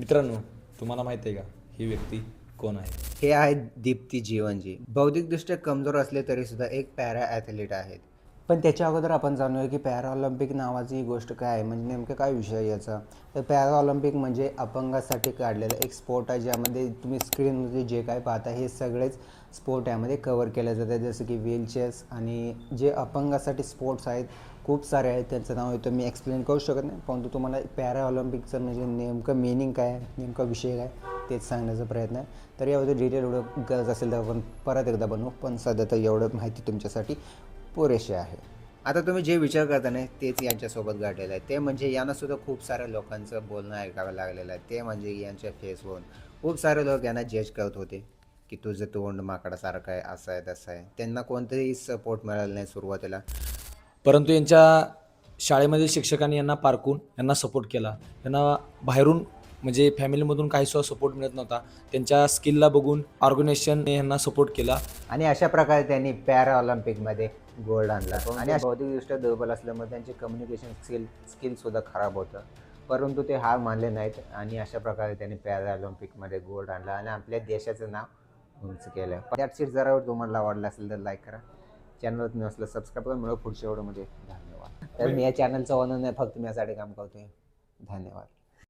मित्रांनो तुम्हाला माहिती आहे का? ही व्यक्ती कोण आहे? हे आहेत दीप्ती जीवनजी. बौद्धिकदृष्ट्या कमजोर असले तरी सुद्धा एक पॅरा ॲथलीट आहेत. पण त्याच्या अगोदर आपण जाणूया की पॅराऑलिम्पिक नावाची ही गोष्ट काय आहे. म्हणजे नेमकं काय विषय आहे याचा? तर पॅराऑलिम्पिक म्हणजे अपंगासाठी काढलेलं एक स्पोर्ट आहे ज्यामध्ये तुम्ही स्क्रीनमध्ये जे काय पाहता हे सगळेच स्पोर्ट यामध्ये कवर केले जातात. जसं की व्हीलचेअर्स आणि जे अपंगासाठी स्पोर्ट्स आहेत खूप सारे आहेत. त्यांचं नाव इथं मी एक्सप्लेन करू शकत नाही परंतु तुम्हाला पॅरा ऑलिम्पिकचं म्हणजे नेमकं मिनिंग काय नेमका विषय काय तेच सांगण्याचा प्रयत्न आहे. तर यामध्ये डिटेल एवढं गरज असेल तर आपण परत एकदा बनवू पण सध्या तर एवढं माहिती तुमच्यासाठी. पुरेसे आहे. आता तुम्ही जे विचार करता नाही तेच यांच्यासोबत घडलेलं आहे. ते म्हणजे यांनासुद्धा खूप साऱ्या लोकांचं बोलणं ऐकावं लागलेलं आहे. ते म्हणजे यांच्या फेसवरून खूप सारे लोक यांना जज करत होते की तुझं तोंड माकडासारखं आहे असं आहे तसं आहे. त्यांना कोणतंही सपोर्ट मिळालं नाही सुरुवातीला. परंतु यांच्या शाळेमधील शिक्षकांनी यांना पारखून यांना सपोर्ट केला. यांना बाहेरून म्हणजे फॅमिलीमधून काही सुद्धा सपोर्ट मिळत नव्हता. त्यांच्या स्किलला बघून ऑर्गनायझेशनने यांना सपोर्ट केला. आणि अशा प्रकारे त्यांनी पॅरा ऑलिम्पिकमध्ये गोल्ड आणला. आणि बौद्धिकदृष्ट्या दुर्बल असल्यामुळे त्यांचे कम्युनिकेशन स्किल स्किलसुद्धा खराब होतं. परंतु ते हार मानले नाहीत आणि अशा प्रकारे त्यांनी पॅरा ऑलिम्पिकमध्ये गोल्ड आणला आणि आपल्या देशाचं नाव उंच केलं. त्यात सीट जरा तुम्हाला आवडला असेल तर लाईक करा. चॅनल नसलं सबस्क्राईब करा मिळू पुढच्या व्हिडिओमध्ये धन्यवाद. तर मी या चॅनलचं ओनर नाही फक्त मी यासाठी काम करतोय. धन्यवाद.